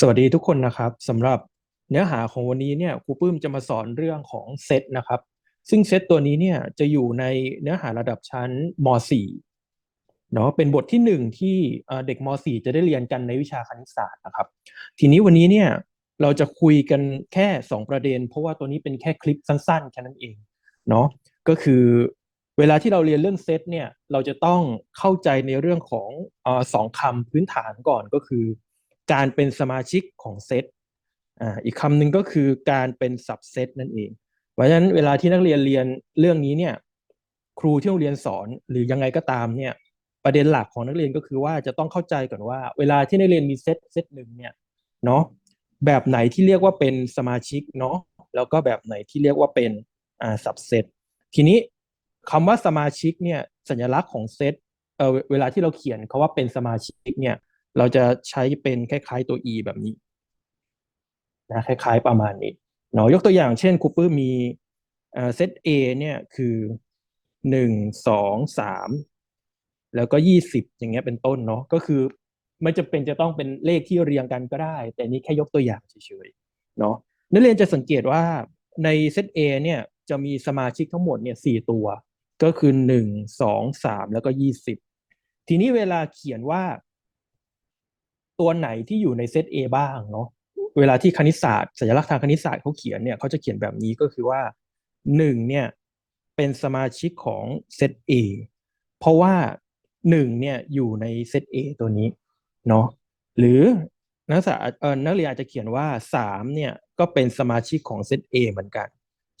สวัสดีทุกคนนะครับสำหรับเนื้อหาของวันนี้เนี่ยครูปื้มจะมาสอนเรื่องของเซตนะครับ ซึ่งเซตตัวนี้เนี่ยจะอยู่ในเนื้อหาระดับชั้นม .4 เนาะเป็นบทที่หนึ่งที่เด็กม .4 จะได้เรียนกันในวิชาคณิตศาสตร์นะครับ ทีนี้วันนี้เนี่ยเราจะคุยกันแค่ 2 ประเด็น เพราะว่าตัวนี้เป็นแค่คลิปสั้นๆแค่นั้นเองเนาะก็คือเวลาที่เราเรียนเรื่องเซตเนี่ยเราจะต้องเข้าใจในเรื่องของอสองคำพื้นฐานก่อนก็คือ การเป็นสมาชิกของเซตอ่าอีกคำหนึ่งก็คือการเป็นสับเซตนั่นเอง เพราะฉะนั้นเวลาที่นักเรียนเรียนเรื่องนี้เนี่ยครูที่โรงเรียนสอนหรือยังไงก็ตามเนี่ยประเด็นหลักของนักเรียนก็คือว่าจะต้องเข้าใจก่อนว่า เวลาที่นักเรียนมีเซตเซตหนึ่งเนี่ยเนาะแบบไหนที่เรียกว่าเป็นสมาชิกเนาะแล้วก็แบบไหนที่เรียกว่าเป็นอ่าสับเซตทีนี้คำว่าสมาชิกเนี่ยสัญลักษณ์ของเซตเออเวลาที่เราเขียนคาว่าเป็นสมาชิกเนี่ย เราจะใช้เป็นคล้ายๆตัว e แบบนี้นะคล้ายๆประมาณนี้เนาะยกตัวอย่างเช่นคูเปอร์มีเซต A เนี่ยคือหนึ่งสองสามแล้วก็ยี่สิบอย่างเงี้ยเป็นต้นเนาะก็คือไม่จำเป็นจะต้องเป็นเลขที่เรียงกันก็ได้ แต่นี้แค่ยกตัวอย่างเฉยๆเนาะนักเรียนจะสังเกตว่าในเซต A เนี่ยจะมีสมาชิกทั้งหมดเนี่ยสี่ตัว ก็คือหนึ่งสองสามแล้วก็ยี่สิบทีนี้เวลาเขียนว่า ตัวไหนที่อยู่ในเซต A บ้างเนาะเวลาที่คณิตศาสตร์สัญลักษณ์ทางคณิตศาสตร์เขาเขียนเนี่ยเขาจะเขียนแบบนี้ก็คือว่าหนึ่งเนี่ยเป็นสมาชิกของเซต A เพราะว่าหนึ่งเนี่ยอยู่ในเซต A ตัวนี้เนาะหรือนักศึกษาเออนักเรียนอาจจะเขียนว่าสามเนี่ยก็เป็นสมาชิกของเซต A เหมือนกัน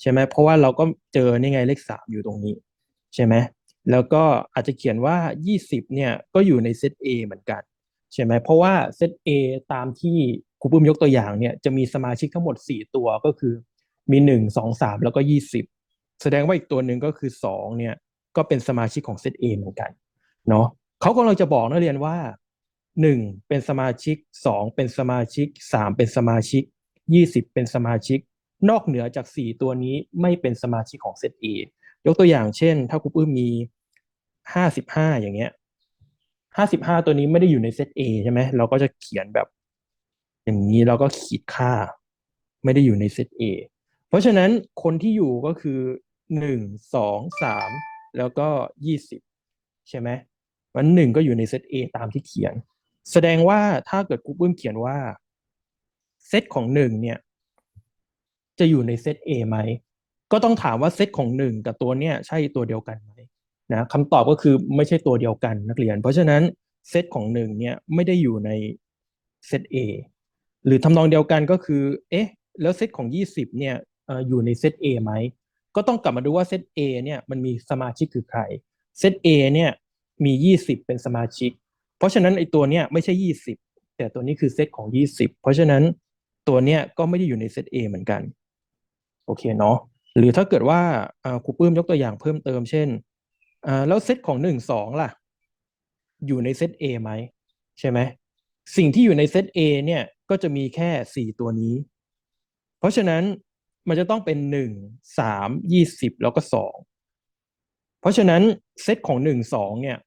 ใช่ไหมเพราะว่าเราก็เจอนี่ไงเลขสามอยู่ตรงนี้ ใช่ไหมแล้วก็อาจจะเขียนว่ายี่สิบเนี่ยก็อยู่ในเซต A เหมือนกัน ใช่ไหมเพราะว่าเซต A ตามที่ครูปุ้มยกตัวอย่างเนี่ยจะมีสมาชิกทั้งหมด 4 ตัวก็คือมี1 2 3 แล้วก็ 20 แสดงว่าอีกตัวหนึ่งก็คือ 2 เนี่ยก็เป็นสมาชิกของเซต A เหมือนกันเนาะเขากำลังจะบอกนักเรียนว่า 1 เป็นสมาชิก 2 เป็นสมาชิก 3 เป็นสมาชิก 20 เป็นสมาชิก นอกเหนือจาก 4 ตัวนี้ไม่เป็นสมาชิกของเซต A ยกตัวอย่างเช่น ถ้าครูปุ้มมี 55 อย่างเงี้ย ห้าสิบห้าตัวนี้ไม่ได้อยู่ในเซต A ใช่ไหมเราก็จะเขียนแบบ อย่างนี้เราก็ขีดค่า ไม่ได้อยู่ในเซต A เพราะฉะนั้นคนที่อยู่ก็คือหนึ่งสองสามแล้วก็ยี่สิบใช่ไหมวันหนึ่งก็อยู่ในเซต A ตามที่เขียน แสดงว่าถ้าเกิดกูเบิ้มเขียนว่าเซตของหนึ่งเนี่ย จะอยู่ในเซต A ไหม ก็ต้องถามว่าเซตของหนึ่งกับตัวเนี้ยใช่ตัวเดียวกันไหม นะคำตอบก็คือไม่ใช่ตัวเดียวกันนักเรียน เพราะฉะนั้นเซตของหนึ่งเนี่ยไม่ได้อยู่ในเซต A หรือทำนองเดียวกันก็คือเอ๊ะแล้วเซตของ 20เนี่ยออยู่ในเซต A ไหมก็ต้องกลับมาดูว่าเซต A เนี่ยมันมีสมาชิกคือใครเซต A เนี่ยมี 20 เป็นสมาชิก เพราะฉะนั้นไอ้ตัวเนี้ยไม่ใช่ 20 แต่ตัวนี้คือเซตของ 20 เพราะฉะนั้นตัวเนี้ยก็ไม่ได้อยู่ในเซต A เหมือนกัน โอเคเนาะหรือถ้าเกิดว่าครูปื้มยกตัวอย่างเพิ่มเติมเช่น อ่าแล้วเซตของหนึ่งสองล่ะ อยู่ในเซต A ไหมใช่ไหมสิ่งที่อยู่ในเซต A เนี่ยก็จะมีแค่สี่ตัวนี้ เพราะฉะนั้นมันจะต้องเป็นหนึ่งสามยี่สิบแล้วก็สองเพราะฉะนั้นเซตของหนึ่งสองเนี่ย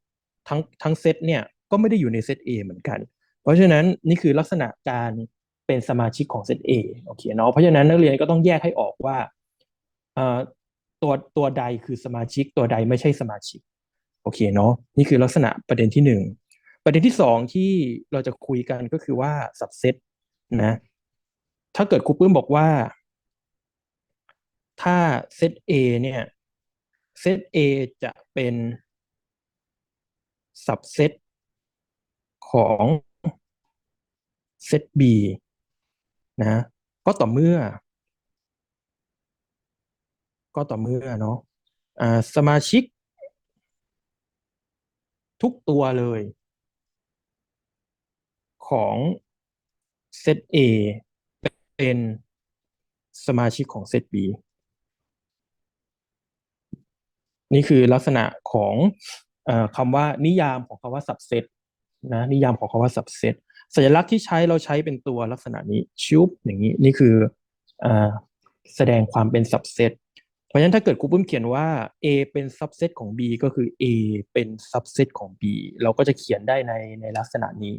ทั้งทั้งเซตเนี่ยก็ไม่ได้อยู่ในเซต A เหมือนกัน เพราะฉะนั้นนี่คือลักษณะการเป็นสมาชิกของเซต A โอเคเนาะเพราะฉะนั้นนักเรียนก็ต้องแยกให้ออกว่า ตัวตัวใดคือสมาชิก ตัวใดไม่ใช่สมาชิก โอเคเนาะนี่คือลักษณะประเด็นที่หนึ่งประเด็นที่สองที่เราจะคุยกันก็คือว่าสับเซตนะถ้าเกิดครูปื้มบอกว่า ถ้าเซต A เนี่ยเซต A จะเป็นสับเซตของเซต B นะก็ต่อเมื่อ ก็ต่อเมื่อเนาะสมาชิก ทุกตัวเลย ของเซต A เป็นสมาชิกของเซต B นี่คือลักษณะของอคำว่านิยามของคำว่า subset นะนิยามของคำว่า subset สัญลักษณ์ที่ใช้เราใช้เป็นตัวลักษณะนี้ชุบอย่างนี้นี่คืออแสดงความเป็น subset เพราะฉะนั้นถ้าเกิดครูปุ้มเขียนว่า A เป็น subset ของ B ก็คือ A เป็น subset ของ B เราก็จะเขียนได้ในในลักษณะนี้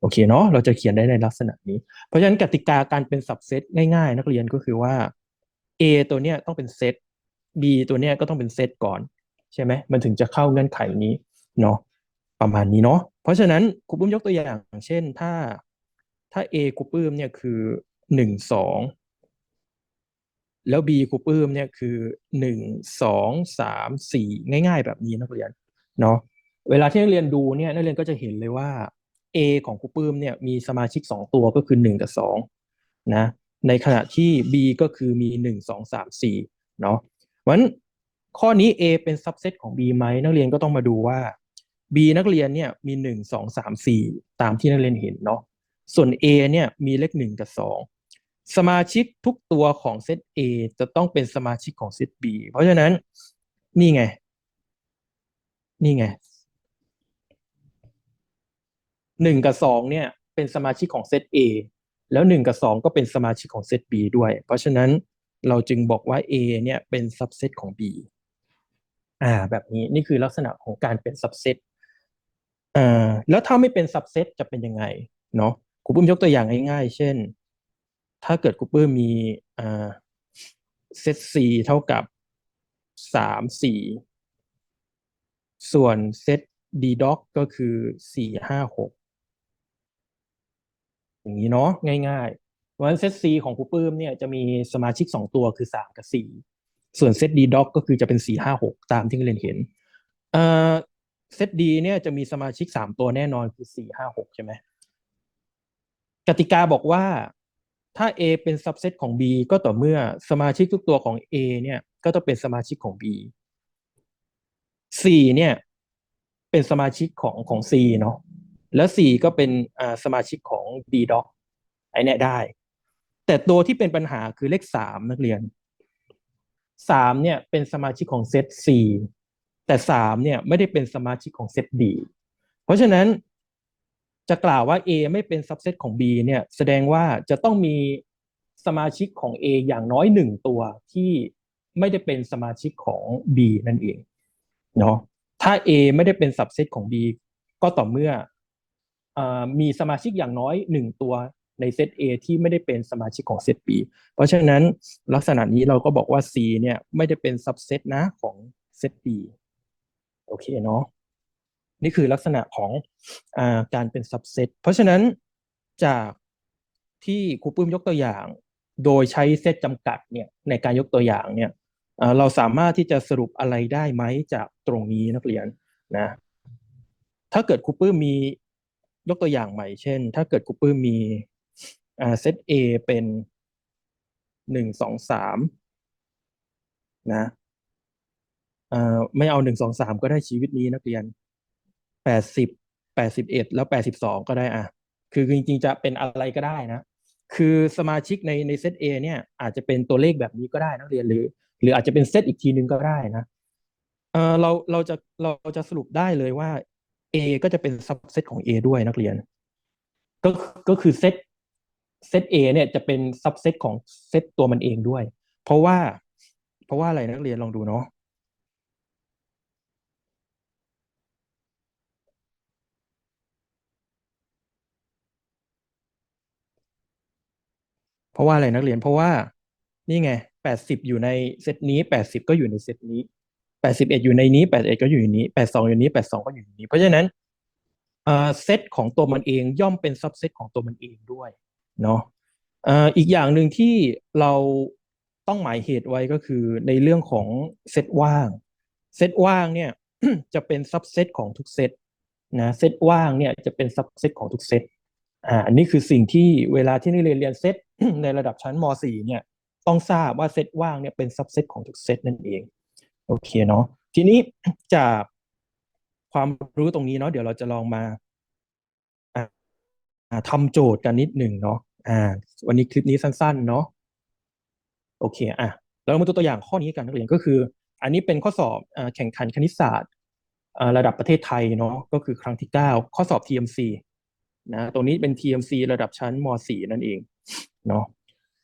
โอเคเนาะเราจะเขียนได้ในลักษณะนี้ เพราะฉะนั้นกติกาการเป็น subset ง่ายๆ นักเรียนก็คือว่า A ตัวเนี้ยต้องเป็นเซต B ตัวเนี้ยก็ต้องเป็นเซตก่อน ใช่ไหมมันถึงจะเข้าเงื่อนไขนี้เนาะประมาณนี้เนาะเพราะฉะนั้นครูปุ้มยกตัวอย่าง เช่นถ้าถ้า A ครูปื้มเนี่ยคือหนึ่งสอง แล้ว B ครูปื้มเนี่ยคือหนึ่งสองสามสี่ง่าย ๆ แบบนี้นักเรียนเนาะเวลาที่นักเรียนดูเนี่ยนักเรียนก็จะเห็นเลยว่า A ของครูปื้มเนี่ยมีสมาชิกสองตัวก็คือหนึ่งกับสองนะในขณะที่ B ก็คือมีหนึ่งสองสามสี่เนาะเพราะฉะนั้นข้อนี้ A เป็นซับเซตของ B ไหมนักเรียนก็ต้องมาดูว่า B นักเรียนเนี่ยมีหนึ่งสองสามสี่ตามที่นักเรียนเห็นเนาะส่วน A เนี่ยมีเลขหนึ่งกับ สมาชิกทุกตัวของเซต A จะต้องเป็นสมาชิกของเซต B เพราะฉะนั้นนี่ไง นี่ไงหนึ่งกับสองเนี่ยเป็นสมาชิกของเซต A แล้วหนึ่งกับสองก็เป็นสมาชิกของเซต B ด้วย เพราะฉะนั้นเราจึงบอกว่า A เนี่ยเป็นซับเซตของ B อ่า แบบนี้นี่คือลักษณะของการเป็นซับเซตอ่าแล้วถ้าไม่เป็นซับเซตจะเป็นยังไงเนาะครูปุ้มยกตัวอย่างง่ายๆ เช่น ถ้าเกิดครูปุ้มมีอ่าเซต C เท่ากับสามสี่ส่วนเซต D doc ก็คือสี่ห้าหกอย่างนี้เนาะง่ายๆเพราะฉะนั้นเซต C ของครูปื้มเนี่ยจะมีสมาชิกสองตัวคือสามกับสี่ส่วนเซต D doc ก็คือจะเป็นสี่ห้าหกตามที่เรียนเห็นเอ่อเซต D เนี่ยจะมีสมาชิกสามตัวแน่นอนคือสี่ห้าหกใช่ไหมกติกาบอกว่า ถ้า A เป็นซับเซตของ B ก็ต่อเมื่อสมาชิกทุกตัวของ A เนี่ยก็ต้องเป็นสมาชิกของ B สี่เนี่ยเป็นสมาชิกของของ C เนาะแล้วสี่ก็เป็นอ่าสมาชิกของ D doc ไอเนี่ยได้ แต่ตัวที่เป็นปัญหาคือเลขสามนักเรียนสามเนี่ยเป็นสมาชิกของเซต C แต่สามเนี่ยไม่ได้เป็นสมาชิกของเซต D เพราะฉะนั้น จะกล่าวว่า A ไม่เป็นซับเซตของ B เนี่ยแสดงว่าจะต้องมีสมาชิกของ A อย่างน้อยหนึ่งตัวที่ไม่ได้เป็นสมาชิกของ B นั่นเองเนาะถ้า A ไม่ได้เป็นซับเซตของ B ก็ต่อเมื่ออมีสมาชิกอย่างน้อยหนึ่งตัวในเซต A ที่ไม่ได้เป็นสมาชิกของเซต B เพราะฉะนั้นลักษณะนี้เราก็บอกว่า C เนี่ยไม่ได้เป็นซับเซตนะของเซต B โอเคเนาะ นี่คือลักษณะของอาการเป็นซับเซตเพราะฉะนั้นจากที่ครูปื้มยกตัวอย่าง โดยใช้เซตจำกัดเนี่ยในการยกตัวอย่างเนี่ยเราสามารถที่จะสรุปอะไรได้ไหมจากตรงนี้นักเรียนนะถ้าเกิดครูปื้มมียกตัวอย่างใหม่เช่น ถ้าเกิดครูปื้มมีเซต A เป็นหนึ่งสองสามนะไม่เอาหนึ่งสองสามก็ได้ชีวิตนี้นักเรียน แปดสิบแปดสิบเอ็ดแล้วแปดสิบสองก็ได้อะ คือจริงๆจะเป็นอะไรก็ได้นะ คือสมาชิกในในเซต A เนี่ยอาจจะเป็นตัวเลขแบบนี้ก็ได้นักเรียนหรือ หรืออาจจะเป็นเซตอีกทีนึงก็ได้นะเออเราเราจะเราจะสรุปได้เลยว่า A ก็จะเป็นซับเซตของ A ด้วยนักเรียน ก็ก็คือเซตเซต A เนี่ยจะเป็นซับเซตของเซตตัวมันเองด้วย เพราะว่า เพราะว่าอะไรนักเรียนลองดูเนาะ เพราะว่าอะไรนักเรียนเพราะว่านี่ไงแปดสิบอยู่ในเซตนี้แปดสิบก็อยู่ในเซตนี้แปดสิบเอ็ดอยู่ในนี้แปดเอ็ดก็อยู่ในนี้แปดสองอยู่นี้แปดสองก็อยู่ในนี้ เพราะฉะนั้นเซตของตัวมันเองย่อมเป็นซับเซตของตัวมันเองด้วยเนาะอีกอย่างหนึ่งที่เราต้องหมายเหตุไว้ก็คือในเรื่องของเซตว่าง เซตว่างเนี่ยจะเป็นซับเซตของทุกเซตนะเซตว่างเนี่ยจะเป็นซับเซตของทุกเซต อ่าอันนี้คือสิ่งที่เวลาที่นักเรียนเรียนเซตในระดับชั้นม .4 เนี่ยต้องทราบว่าเซตว่างเนี่ยเป็นซับเซตของทุกเซตนั่นเองโอเคเนาะทีนี้จากความรู้ตรงนี้เนาะเดี๋ยวเราจะลองมาทำโจทย์กันนิดหนึ่งเนาะอ่า วันนี้คลิปนี้สั้น ๆ เนาะโอเคอะเรามาดูตัวอย่างข้อนี้กันนักเรียนก็คือ อันนี้เป็นข้อสอบแข่งขันคณิตศาสตร์ระดับประเทศไทยเนาะก็คือครั้งที่ 9 ข้อสอบ TMC นะตรงนี้เป็น TMC ระดับชั้นม .4 นั่นเองเนาะ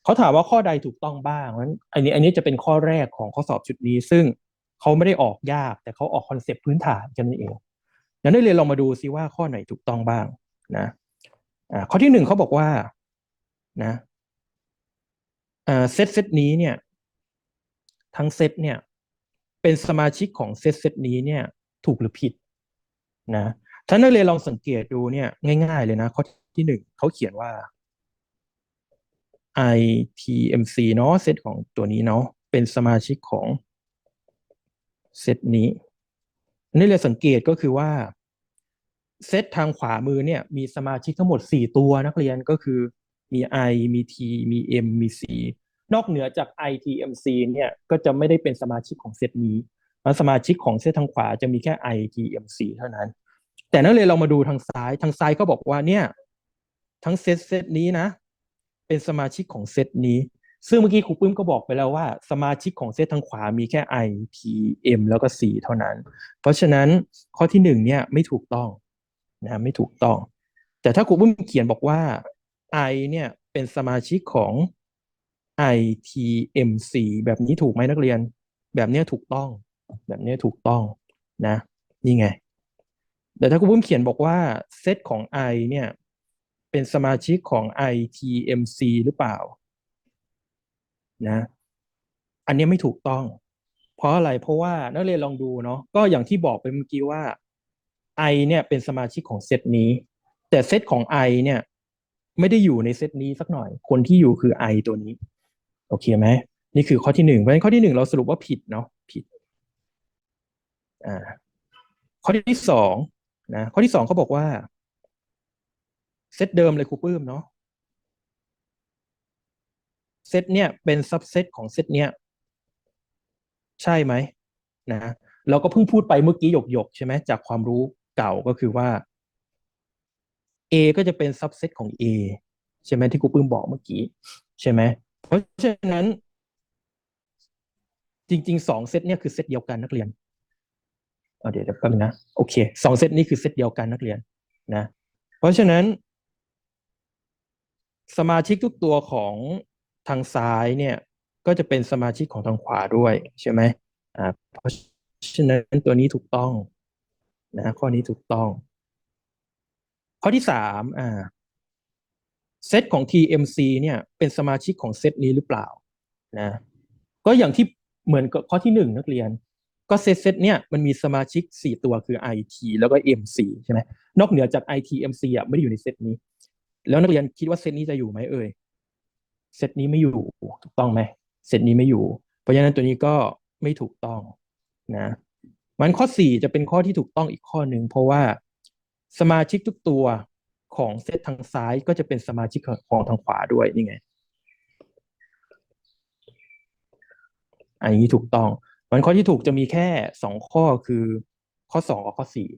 เขาถามว่าข้อใดถูกต้องบ้างนั้นอันนี้อันนี้จะเป็นข้อแรกของข้อสอบชุดนี้ ซึ่งเขาไม่ได้ออกยาก แต่เขาออกคอนเซปต์พื้นฐานกันนั่นเองงั้นนักเรียนลองมาดูซิว่าข้อไหนถูกต้องบ้างนะอ่าข้อที่หนึ่งเขาบอกว่านะอ่าเซตเซตนี้เนี่ย ทั้งเซตเนี่ย เป็นสมาชิกของเซตเซตนี้เนี่ย ถูกหรือผิดนะ ถ้านักเรียนลองสังเกตดูเนี่ย ง่าย ๆ เลยนะข้อที่หนึ่งเขาเขียนว่า ITMC เนาะเซตของตัวนี้เนาะเป็นสมาชิกของเซตนี้นี่เลยสังเกตก็คือว่า เซตทางขวามือเนี่ย มีสมาชิกทั้งหมด 4 ตัวนักเรียนก็คือมี I มี T มี M มี C นอกเหนือจาก ITMC เนี่ย ก็จะไม่ได้เป็นสมาชิกของเซตนี้เพราะสมาชิกของเซตทางขวาจะมีแค่ ITMC เท่านั้น แต่นักเรียนเรามาดูทางซ้ายทางซ้ายก็บอกว่าเนี่ยทั้งเซตเซตนี้นะ เป็นสมาชิกของเซตนี้ ซึ่งเมื่อกี้ครูปื้มก็บอกไปแล้วว่า สมาชิกของเซตทางขวามีแค่ I T M แล้วก็ C เท่านั้น เพราะฉะนั้นข้อที่หนึ่งเนี่ยไม่ถูกต้องนะไม่ถูกต้อง แต่ถ้าครูปื้มเขียนบอกว่า I เนี่ยเป็นสมาชิกของ I T M C แบบนี้ถูกไหมนักเรียน แบบนี้ถูกต้อง แบบนี้ถูกต้องนะ นี่ไง แต่ถ้าครูปุ้มเขียนบอกว่าเซตของ I เนี่ย เป็นสมาชิกของ ITMC หรือเปล่า นะ อันนี้ไม่ถูกต้อง เพราะอะไรเพราะว่านักเรียนลองดูเนาะก็อย่างที่บอกไปเมื่อกี้ว่า I เนี่ยเป็นสมาชิกของเซตนี้ แต่เซตของ I เนี่ย ไม่ได้อยู่ในเซตนี้สักหน่อย คนที่อยู่คือ I ตัวนี้ โอเคไหมนี่คือข้อที่หนึ่งเพราะฉะนั้นข้อที่หนึ่งเราสรุปว่าผิดเนาะผิด อ่า ข้อที่สอง นะข้อที่สองเขาบอกว่า เซตเดิมเลยครูปื้มเนาะเซตเนี่ยเป็นซับเซตของเซตเนี่ยใช่ไหมนะเราก็เพิ่งพูดไปเมื่อกี้หยกๆใช่ไหมจากความรู้เก่าก็คือว่า A ก็จะเป็นซับเซตของ A ใช่ไหมที่ครูปื้มบอกเมื่อกี้ ใช่ไหมเพราะฉะนั้น จริงๆสองเซตเนี่ยคือเซตเดียวกันนักเรียน เดี๋ยวแป๊บนึงนะโอเคสองเซตนี้คือเซตเดียวกันนักเรียนนะ เพราะฉะนั้น สมาชิกทุกตัวของทางซ้ายเนี่ยก็จะเป็นสมาชิกของทางขวาด้วยใช่ไหมอ่าเพราะฉะนั้นตัวนี้ถูกต้องนะข้อนี้ถูกต้อง ข้อที่สามอ่าเซตของ TMC เนี่ยเป็นสมาชิกของเซตนี้หรือเปล่านะก็อย่างที่เหมือนกับข้อที่หนึ่งนักเรียน ก็เซตเซตเนี่ยมันมีสมาชิกสี่ตัวคือ IT แล้วก็ MC ใช่ไหมนอกเหนือจาก IT MC อะไม่ได้อยู่ในเซตนี้ แล้วนักเรียนคิดว่าเซตนี้จะอยู่ไหมเอ่ยเซตนี้ไม่อยู่ถูกต้องไหมเซตนี้ไม่อยู่ เพราะฉะนั้นตัวนี้ก็ไม่ถูกต้องนะมันข้อสี่จะเป็นข้อที่ถูกต้องอีกข้อหนึ่งเพราะว่าสมาชิกทุกตัวของเซตทางซ้ายก็จะเป็นสมาชิกของทางขวาด้วยนี่ไงอันนี้ถูกต้อง มันข้อที่ถูกจะมีแค่สองข้อคือข้อสองกับข้อสี่